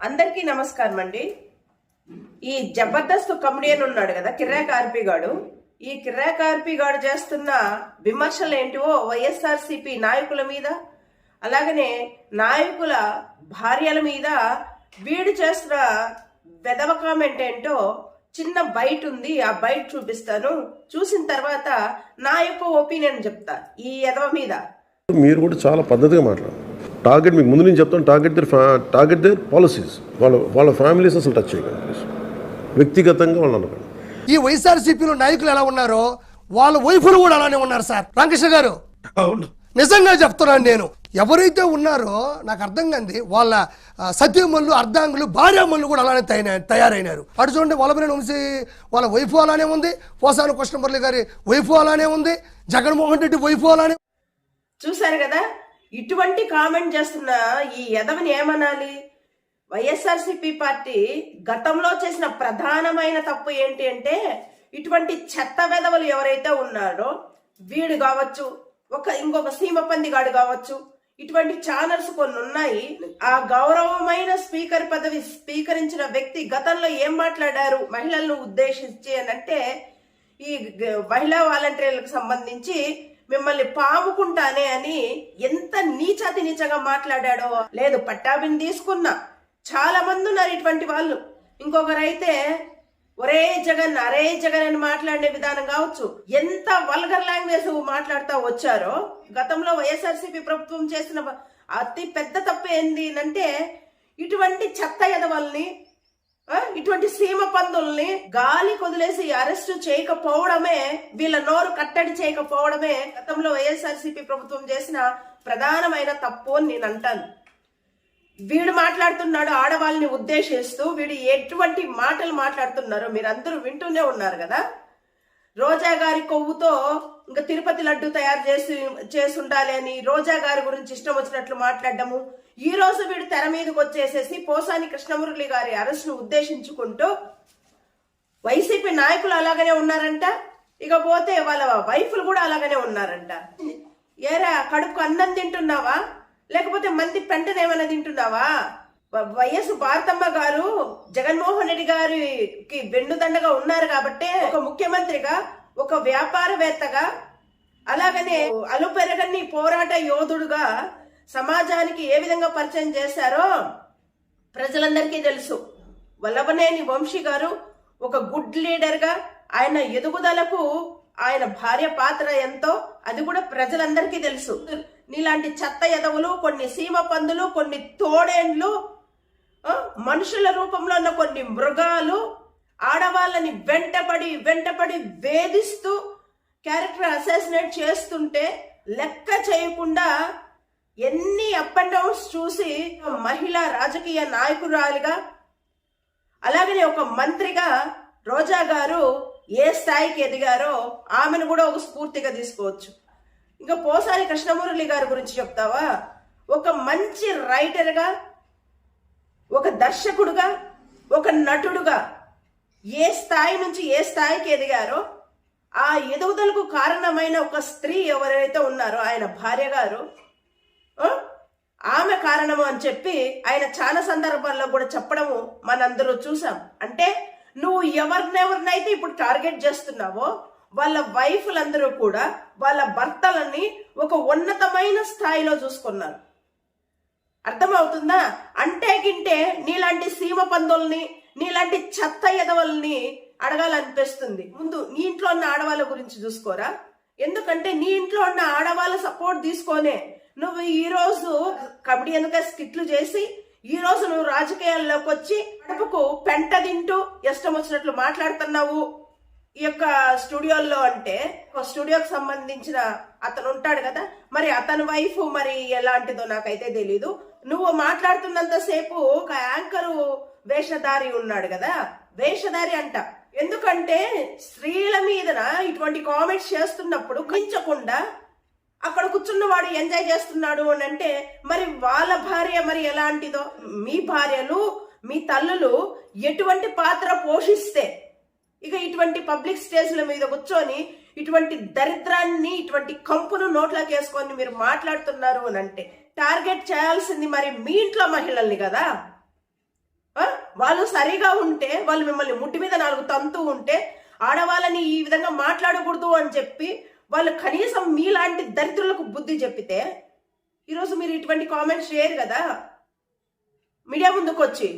అందరికీ నమస్కారం అండి ఈ జబర్దస్త్ కమెడియన్ ఉన్నాడు కదా కిర్రా కార్పి గాడు. ఈ కిర్రా కార్పి గాడు చేస్తున్న విమర్శలు ఏంటివో వైఎస్ఆర్సిపి నాయకుల మీద అలాగనే నాయకుల భార్యల మీద వీడు చేస్తున్న వెదవ కామెంట్ ఏంటో చిన్న బయట ఉంది ఆ బయట చూపిస్తాను. చూసిన తర్వాత నా యొక్క ఒపీనియన్ చెప్తా ఈ ఎదవ మీద. మీరు కూడా చాలా పద్ధతిగా మాట్లాడారు. టార్గెట్ మీకు ముందు నేను చెప్తాను target their target their policies వాళ్ళ వాళ్ళ ఫ్యామిలీస్ అసలు టచ్ చేయకండి ప్లీజ్ వ్యక్తిగతంగా వాళ్ళు అనకండి. ఈ వైఎస్ఆర్సీపీలో నాయకులు ఎలా ఉన్నారో వాళ్ళ వైఫులు కూడా అలానే ఉన్నారు సార్. రామకృష్ణ గారు. నిజంగా చెప్తున్నాను నేను. ఎవరైతే ఉన్నారో నాకు అర్థం కాంది వాళ్ళ సత్యమల్లు అర్ధాంగులు భార్యామల్లు కూడా అలానే తయారై- తయారైనారు. అటు చూడండి వల్లభనేని వంశీ వాళ్ళ వైఫ్ అలానే ఉంది. పోసాని కృష్ణమురళి గారి వైఫ్ అలానే ఉంది. జగన్మోహన్ రెడ్డి వైఫ్ అలానే చూశారు కదా? ఇటువంటి కామెంట్ చేస్తున్న ఈ ఎదవని ఏమనాలి? వైఎస్ఆర్సిపి పార్టీ గతంలో చేసిన ప్రధానమైన తప్పు ఏంటి అంటే ఇటువంటి చెత్త వెధవలు ఎవరైతే ఉన్నారో వీడు కావచ్చు ఒక ఇంకొక సీమపంది గాడు కావచ్చు ఇటువంటి ఛానల్స్ కొన్ని ఉన్నాయి. ఆ గౌరవమైన స్పీకర్ పదవి స్వీకరించిన వ్యక్తి గతంలో ఏం మాట్లాడారు? మహిళలను ఉద్దేశించి అని అంటే ఈ మహిళా వాలంటీర్లకు సంబంధించి మిమ్మల్ని పాముకుంటానే అని ఎంత నీచాతి నీచగా మాట్లాడాడో. లేదు పట్టాభిని తీసుకున్నా. చాలా మంది ఉన్నారు ఇటువంటి వాళ్ళు. ఇంకొకరైతే ఒరే జగన్ అరే జగన్ అని మాట్లాడే విధానం కావచ్చు. ఎంత వల్గర్ లాంగ్వేజ్ మాట్లాడుతూ వచ్చారో. గతంలో వైఎస్ఆర్సీపీ ప్రభుత్వం చేసిన అతి పెద్ద తప్పు ఏంది అంటే ఇటువంటి చెత్త ఎదవల్ని ఇటువంటి సీమ పందుల్ని గాలి కొదిలేసి అరెస్టు చేయకపోవడమే వీళ్ళ నోరు కట్టడి చేయకపోవడమే గతంలో వైఎస్ఆర్సీపీ ప్రభుత్వం చేసిన ప్రధానమైన తప్పు అని నేను అంటాను. వీడు మాట్లాడుతున్నాడు ఆడవాళ్ళని ఉద్దేశిస్తూ వీడు ఎటువంటి మాటలు మాట్లాడుతున్నారో మీరందరూ వింటూనే ఉన్నారు కదా. రోజా గారి కొవ్వుతో ఇంకా తిరుపతి లడ్డు తయారు చేసి చేసి ఉండాలి అని రోజా గారి గురించి ఇష్టం వచ్చినట్లు మాట్లాడడము ఈ రోజు వీడు తెర మీదకి వచ్చేసేసి పోసాని కృష్ణమురళి గారి అరెస్ట్ను ఉద్దేశించుకుంటూ వైసీపీ నాయకులు అలాగనే ఉన్నారంట. ఇకపోతే వాళ్ళ వైఫ్లు కూడా అలాగనే ఉన్నారంట. ఏరా కడుపుకు అన్నం తింటున్నావా? లేకపోతే మంది పెంటను ఏమైనా తింటున్నావా? వైఎస్ భారతమ్మ గారు జగన్మోహన్ రెడ్డి గారికి వెన్నుదండగా ఉన్నారు కాబట్టి ఒక ముఖ్యమంత్రిగా ఒక వ్యాపారవేత్తగా అలాగనే అలుపెరగని పోరాట యోధుడుగా సమాజానికి ఏ విధంగా పరిచయం చేశారో ప్రజలందరికీ తెలుసు. వల్లభనేని వంశీ గారు ఒక గుడ్ లీడర్గా ఆయన ఎదుగుదలకు ఆయన భార్య పాత్ర ఎంతో అది కూడా ప్రజలందరికీ తెలుసు. నీలాంటి చెత్త ఎదవులు కొన్ని సీమ పందులు కొన్ని తోడేండ్లు మనుషుల రూపంలో ఉన్న కొన్ని మృగాలు ఆడవాళ్ళని వెంటపడి వెంటపడి వేధిస్తూ క్యారెక్టర్ అసాసినేట్ చేస్తుంటే లెక్క చేయకుండా ఎన్ని అప్ అండ్ డౌన్స్ చూసి మహిళా రాజకీయ నాయకురాలిగా అలాగనే ఒక మంత్రిగా రోజా గారు ఏ స్థాయికి ఎదిగారో ఆమెను కూడా ఒక స్ఫూర్తిగా తీసుకోవచ్చు. ఇంకా పోసారి కృష్ణమురళి గారి గురించి చెప్తావా? ఒక మంచి రైటర్గా ఒక దర్శకుడుగా ఒక నటుడుగా ఏ స్థాయి నుంచి ఏ స్థాయికి ఎదిగారో ఆ ఎదుగుదలకు కారణమైన ఒక స్త్రీ ఎవరైతే ఉన్నారో ఆయన భార్య గారు ఆమె కారణము అని చెప్పి ఆయన చాలా సందర్భాల్లో కూడా చెప్పడము మనందరూ చూసాం. అంటే నువ్వు ఎవరినెవరినైతే ఇప్పుడు టార్గెట్ చేస్తున్నావో వాళ్ళ వైఫ్లందరూ కూడా వాళ్ళ భర్తలని ఒక ఉన్నతమైన స్థాయిలో చూసుకున్నారు. అర్థమవుతుందా? అంటే గింటే నీలాంటి సీమ పందుల్ని నీలాంటి చెత్త ఎదవల్ని అడగాలనిపిస్తుంది. ముందు నీ ఇంట్లో ఉన్న ఆడవాళ్ళ గురించి చూసుకోరా? ఎందుకంటే నీ ఇంట్లో ఉన్న ఆడవాళ్ళ సపోర్ట్ తీసుకోనే నువ్వు ఈరోజు కబడ్డీ వెనుక స్కిట్లు చేసి ఈ రోజు నువ్వు రాజకీయాల్లోకి వచ్చి కడుపుకు పెంట తింటూ ఇష్టం వచ్చినట్లు మాట్లాడుతున్నావు. ఈ యొక్క స్టూడియోల్లో అంటే ఒక స్టూడియోకి సంబంధించిన అతను ఉంటాడు కదా మరి అతని వైఫ్ మరి ఎలాంటిదో నాకైతే తెలీదు. నువ్వు మాట్లాడుతున్నంత సేపు ఒక యాంకరు వేషధారి ఉన్నాడు కదా వేషధారి అంట. ఎందుకంటే స్త్రీల మీదన ఇటువంటి కామెంట్స్ చేస్తున్నప్పుడు కించకుండా అక్కడ కూర్చున్నవాడు ఎంజాయ్ చేస్తున్నాడు అని అంటే మరి వాళ్ళ భార్య మరి ఎలాంటిదో? మీ భార్యలు మీ తల్లులు ఎటువంటి పాత్ర పోషిస్తే ఇక ఇటువంటి పబ్లిక్ స్టేజ్ల మీద కూర్చొని ఇటువంటి దరిద్రాన్ని ఇటువంటి కంపును నోట్లోకి వేసుకొని మీరు మాట్లాడుతున్నారు అని అంటే టార్గెట్ చేయాల్సింది మరి మీ ఇంట్లో మహిళల్ని కదా? వాళ్ళు సరిగా ఉంటే వాళ్ళు మిమ్మల్ని ముట్టి మీద నాలుగు తంతు ఉంటే ఆడవాళ్ళని ఈ విధంగా మాట్లాడకూడదు అని చెప్పి వాళ్ళు కనీసం మీలాంటి దరిద్రులకు బుద్ధి చెప్పితే ఈరోజు మీరు ఇటువంటి కామెంట్స్ చేయరు కదా? మీడియా ముందుకు వచ్చి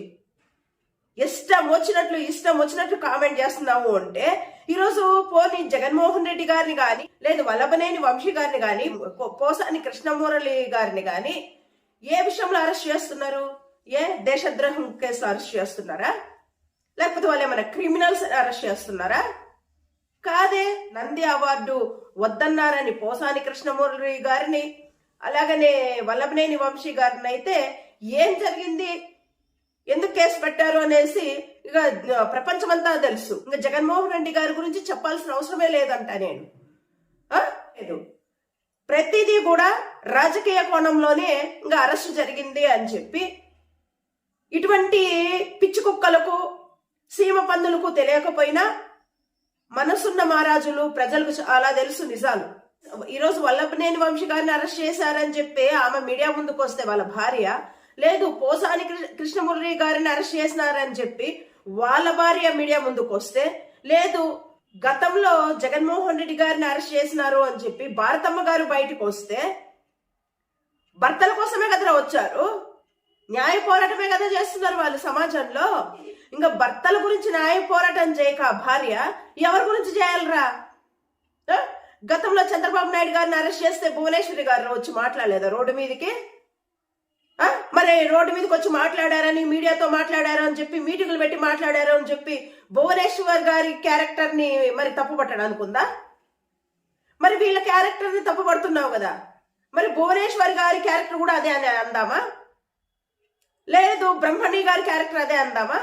ఇష్టం వచ్చినట్లు ఇష్టం వచ్చినట్లు కామెంట్ చేస్తున్నావు అంటే ఈరోజు పోనీ జగన్మోహన్ రెడ్డి గారిని కానీ లేదు వల్లభనేని వంశీ గారిని కానీ పోసాని కృష్ణమురళి గారిని కానీ ఏ విషయంలో అరెస్ట్ చేస్తున్నారు? ఏ దేశద్రోహం కేసు అరెస్ట్ చేస్తున్నారా? లేకపోతే వాళ్ళు ఏమైనా క్రిమినల్స్ అరెస్ట్ చేస్తున్నారా? కాదే నంది అవార్డు వద్దన్నారని పోసాని కృష్ణమురళి గారిని అలాగనే వల్లభనేని వంశీ గారిని అయితే ఏం జరిగింది ఎందుకు కేసు పెట్టారు అనేసి ఇక ప్రపంచమంతా తెలుసు. ఇంకా జగన్మోహన్ రెడ్డి గారి గురించి చెప్పాల్సిన అవసరమే లేదంట నేను. లేదు. ప్రతిదీ కూడా రాజకీయ కోణంలోనే ఇంకా అరెస్ట్ జరిగింది అని చెప్పి ఇటువంటి పిచ్చి కుక్కలకు సీమ పందులకు తెలియకపోయినా మనసున్న మహారాజులు ప్రజలకు చాలా తెలుసు నిజాలు. ఈరోజు వల్లభనేని వంశీ గారిని అరెస్ట్ చేశారని చెప్పి ఆమె మీడియా ముందుకు వస్తే వాళ్ళ భార్య లేదు పోసాని కృష్ణమురళి గారిని అరెస్ట్ చేసినారని చెప్పి వాళ్ళ భార్య మీడియా ముందుకు వస్తే లేదు గతంలో జగన్మోహన్ రెడ్డి గారిని అరెస్ట్ చేసినారు అని చెప్పి భారతమ్మ గారు బయటకు వస్తే భర్తల కోసమే కదరా వచ్చారు? న్యాయ పోరాటమే కదా చేస్తున్నారు వాళ్ళు సమాజంలో. ఇంకా భర్తల గురించి న్యాయ పోరాటం చేయక భార్య ఎవరి గురించి చేయాలరా? గతంలో చంద్రబాబు నాయుడు గారిని అరెస్ట్ చేస్తే భువనేశ్వరి గారు వచ్చి మాట్లాడలేదా రోడ్డు మీదకి? మరి రోడ్డు మీదకి వచ్చి మాట్లాడారని మీడియాతో మాట్లాడారు అని చెప్పి మీటింగులు పెట్టి మాట్లాడారు అని చెప్పి భువనేశ్వర్ గారి క్యారెక్టర్ని మరి తప్పు అనుకుందా? మరి వీళ్ళ క్యారెక్టర్ని తప్పు పడుతున్నావు కదా? మరి భువనేశ్వర్ గారి క్యారెక్టర్ కూడా అదే అని అందామా? లేదు బ్రహ్మణి గారి క్యారెక్టర్ అదే అందామా?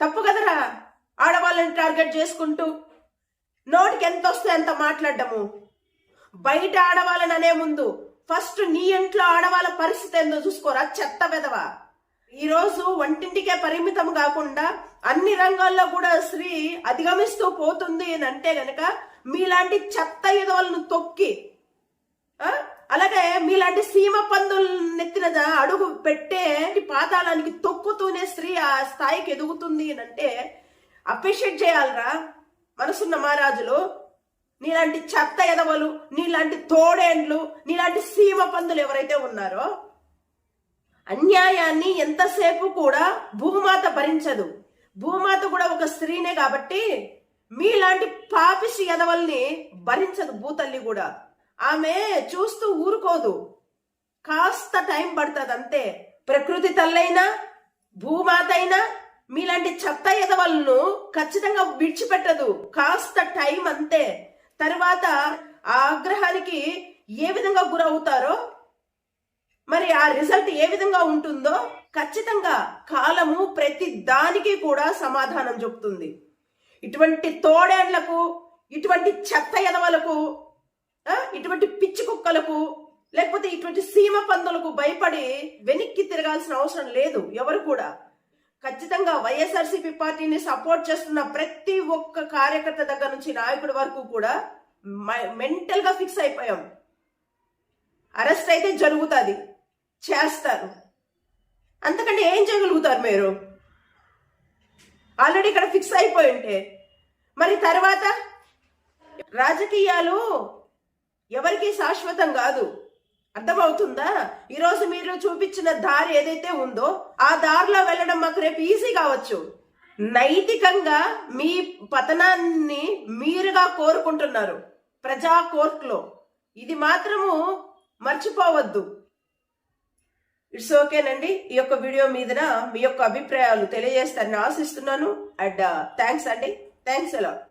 తప్పు కదరా? ఆడవాళ్ళని టార్గెట్ చేసుకుంటూ నోటికి ఎంత వస్తే అంత మాట్లాడము బయట ఆడవాళ్ళని అనే ముందు ఫస్ట్ నీ ఇంట్లో ఆడవాళ్ళ పరిస్థితి ఏందో చూసుకోరా చెత్త వెదవా? ఈరోజు వంటింటికే పరిమితం కాకుండా అన్ని రంగాల్లో కూడా స్త్రీ అధిగమిస్తూ పోతుంది అని అంటే గనక మీలాంటి చెత్త ఎదవలను తొక్కి ఆ? అలాగే మీలాంటి సీమ పందులు నెత్తిన అడుగు పెట్టే పాతాళానికి తొక్కుతూనే స్త్రీ ఆ స్థాయికి ఎదుగుతుంది అని అంటే అప్రిషియేట్ చేయాలరా మనసున్న మహారాజులు. నీలాంటి చెత్త ఎదవలు నీలాంటి తోడేండ్లు నీలాంటి సీమ పందులు ఎవరైతే ఉన్నారో అన్యాయాన్ని ఎంతసేపు కూడా భూమాత భరించదు. భూమాత కూడా ఒక స్త్రీనే కాబట్టి మీలాంటి పాపిసి ఎదవల్ని భరించదు భూతల్లి కూడా. ఆమె చూస్తూ ఊరుకోదు. కాస్త టైం పడుతుంది అంతే ప్రకృతి తల్లైనా భూమాత అయినా మీలాంటి చెత్త ఎదవలను ఖచ్చితంగా విడిచిపెట్టదు. కాస్త టైం అంతే. తర్వాత ఆ ఆగ్రహానికి ఏ విధంగా గురవుతారో మరి ఆ రిజల్ట్ ఏ విధంగా ఉంటుందో ఖచ్చితంగా కాలము ప్రతి దానికి కూడా సమాధానం చెప్తుంది. ఇటువంటి తోడేళ్ళకు ఇటువంటి చెత్త ఎదవలకు ఇటువంటి పిచ్చి కుక్కలకు లేకపోతే ఇటువంటి సీమ పందులకు భయపడి వెనక్కి తిరగాల్సిన అవసరం లేదు ఎవరు కూడా. ఖచ్చితంగా వైఎస్ఆర్సీపీ పార్టీని సపోర్ట్ చేస్తున్న ప్రతి ఒక్క కార్యకర్త దగ్గర నుంచి నాయకుడి వరకు కూడా మెంటల్గా ఫిక్స్ అయిపోయాం. అరెస్ట్ అయితే జరుగుతుంది. చేస్తారు. అంతకంటే ఏం చేయగలుగుతారు మీరు? ఆల్రెడీ ఇక్కడ ఫిక్స్ అయిపోయి ఉంటే. మరి తర్వాత రాజకీయాలు ఎవరికి శాశ్వతం కాదు. అర్థమవుతుందా? ఈరోజు మీరు చూపించిన దారి ఏదైతే ఉందో ఆ దారిలో వెళ్ళడం మాకు రేపు ఈజీ కావచ్చు. నైతికంగా మీ పతనాన్ని మీరుగా కోరుకుంటున్నారు ప్రజా కోర్టులో. ఇది మాత్రము మర్చిపోవద్దు. ఇట్స్ ఓకేనండి. ఈ యొక్క వీడియో మీదన మీ యొక్క అభిప్రాయాలు తెలియజేస్తారని ఆశిస్తున్నాను. అండ్ uh, థ్యాంక్స్ అండి. థ్యాంక్స్ అలా